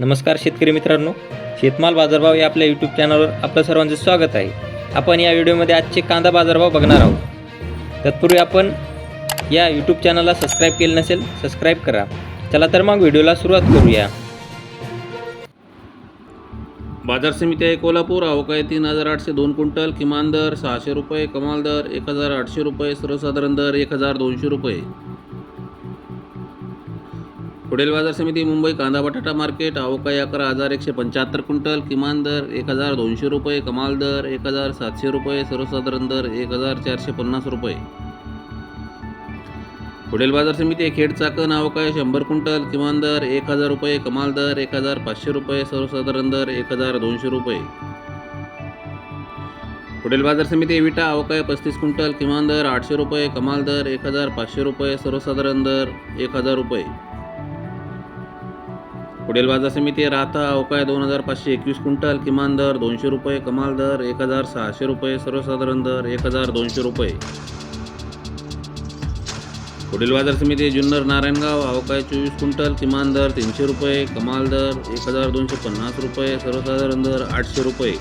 नमस्कार शेतकरी मित्रांनो शेतमाल बाजारभाव या आपल्या यूट्यूब चॅनलवर आपलं सर्वांचं स्वागत आहे. आपण या व्हिडिओमध्ये आजचे कांदा बाजारभाव बघणार आहोत. तत्पूर्वी आपण या यूट्यूब चॅनलला सबस्क्राईब केलं नसेल सबस्क्राईब करा. चला तर मग व्हिडिओला सुरुवात करूया. बाजार समिती आहे कोल्हापूर अवकाळी तीन हजार आठशे दोन क्विंटल किमान दर सहाशे रुपये कमाल दर एक हजार आठशे रुपये सर्वसाधारण दर एक हजार दोनशे रुपये. पुढील बाजार समिती मुंबई कांदा बटाटा मार्केट अवकाळी अकरा हजार एकशे पंच्याहत्तर क्विंटल किमान दर एक हजार दोनशे रुपये कमाल दर एक हजार सातशे रुपये सर्वसाधारण दर एक हजार चारशे पन्नास रुपये. पुढील बाजार समिती खेड चाकण अवकाळी शंभर क्विंटल किमान दर एक हजार रुपये कमाल दर एक हजार पाचशे रुपये सर्वसाधारण दर एक हजार दोनशे रुपये. पुढील बाजार समिती विटा अवकाळी पस्तीस क्विंटल किमान दर आठशे रुपये कमाल दर एक हजार पाचशे रुपये सर्वसाधारण दर एक हजार रुपये. पुढील बाजार समिती राहता अवकाय दोन हजार पाचशे एकवीस क्विंटल किमान दर दोनशे रुपये कमाल दर एक हजार सहाशे रुपये सर्वसाधारण दर एक हजार दोनशे रुपये. पुढील बाजार समिती जुन्नर नारायणगाव अवकाय चोवीस क्विंटल किमान दर तीनशे रुपये कमाल दर एक हजार दोनशे पन्नास रुपये सर्वसाधारण दर आठशे रुपये.